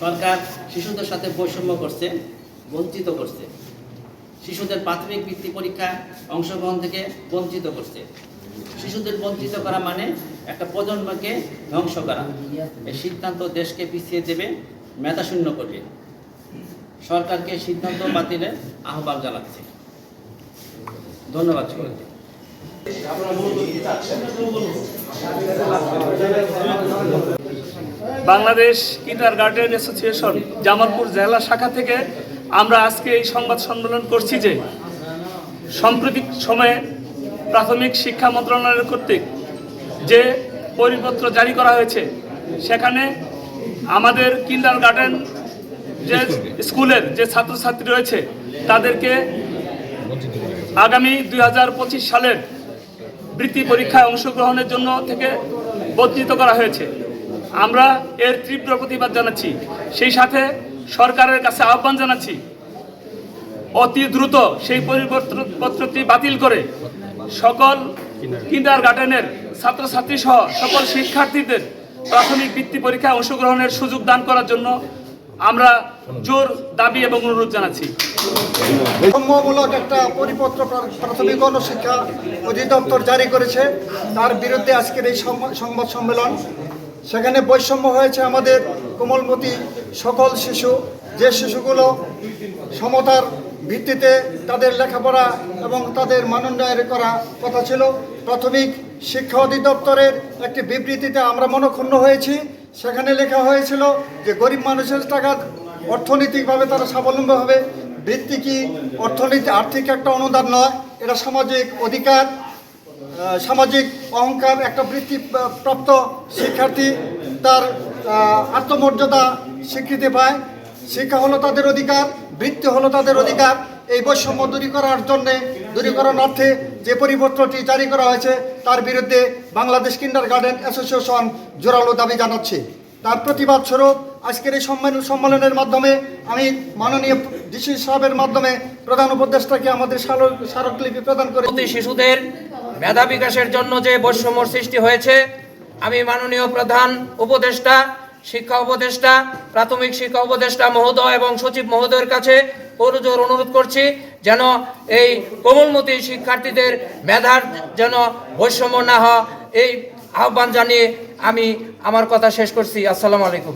সরকার শিশুদের সাথে বৈষম্য করছে, বঞ্চিত করছে। শিশুদের প্রাথমিক বৃত্তি পরীক্ষা অংশগ্রহণ থেকে বঞ্চিত করছে। শিশুদের বঞ্চিত করা মানে একটা প্রজন্মকে ধ্বংস করা। এই সিদ্ধান্ত দেশকে পিছিয়ে দেবে মেধাশূন্য করবে। সরকারকে সিদ্ধান্ত বাতিলের আহ্বান জানাচ্ছে। ধন্যবাদ সকলকে। Bangladesh kindergarten association Jamalpur জেলা শাখা থেকে আমরা আজকে এই সংবাদ সম্মেলন করছি যে সাম্প্রতিক সময়ে প্রাথমিক শিক্ষা মন্ত্রণালয়ের কর্তৃক যে পরিপত্র জারি করা হয়েছে, সেখানে আমাদের কিন্ডার গার্ডেন যে স্কুলের যে ছাত্রছাত্রী রয়েছে, তাদেরকে আগামী দু হাজার পঁচিশ সালের বৃত্তি পরীক্ষায় অংশগ্রহণের জন্য থেকে বঞ্চিত করা হয়েছে। আমরা এর তীব্র প্রতিবাদ জানাচ্ছি। সেই সাথে সরকারের কাছে আহ্বান জানাচ্ছি, অতি দ্রুত সেই পরিপত্রটি বাতিল করে সকল কিন্ডার গার্ডেনের ছাত্রছাত্রী সহ সকল শিক্ষার্থীদের প্রাথমিক বৃত্তি পরীক্ষায় অংশগ্রহণের সুযোগ দান করার জন্য আমরা জোর দাবি এবং অনুরোধ জানাচ্ছি। সম্যমূলক একটা পরিপত্র প্রাথমিক গণশিক্ষা অধিদপ্তর জারি করেছে। তার বিরুদ্ধে আজকের এই সংবাদ সম্মেলন সেখানে বৈষম্য হয়েছে আমাদের কোমলমতি সকল শিশু। যে শিশুগুলো সমতার ভিত্তিতে তাদের লেখাপড়া এবং তাদের মানোন্নয়ন করা কথা ছিল, প্রাথমিক শিক্ষা অধিদপ্তরের একটি বিবৃতিতে আমরা মনক্ষুণ্ণ হয়েছি। সেখানে লেখা হয়েছিল যে গরিব মানুষের টাকা অর্থনৈতিকভাবে তারা স্বাবলম্বী হবে। বৃত্তি কি অর্থনীতি আর্থিক একটা অনুদান নয়, এটা সামাজিক অধিকার। সামাজিক অহংকার একটা বৃত্তি প্রাপ্ত শিক্ষার্থী তার আত্মমর্যাদা স্বীকৃতি পায়। শিক্ষা হলো তাদের অধিকার, বৃত্তি হলো তাদের অধিকার। এই বৈষম্য দূরী করার জন্যে, দূরীকরণার্থে যে পরিপত্রটি জারি করা হয়েছে, তার বিরুদ্ধে বাংলাদেশ কিন্ডার গার্ডেন অ্যাসোসিয়েশন জোরালো দাবি জানাচ্ছে। তার প্রতিবাদ স্বরূপ আজকের এই সম্মেলন সম্মেলনের মাধ্যমে আমি মাননীয় ডিসি সাহেবের মাধ্যমে প্রধান উপদেষ্টাকে আমাদের স্মারকলিপি প্রদান করে শিশুদের মেধা বিকাশের জন্য যে বৈষম্য সৃষ্টি হয়েছে, আমি মাননীয় প্রধান উপদেষ্টা, শিক্ষা উপদেষ্টা, প্রাথমিক শিক্ষা উপদেষ্টা মহোদয় এবং সচিব মহোদয়ের কাছে পৌরজোর অনুরোধ করছি যেন এই কোমলমতি শিক্ষার্থীদের মেধার যেন বৈষম্য না হয়। এই আহ্বান জানিয়ে আমি আমার কথা শেষ করছি। আসসালামু আলাইকুম।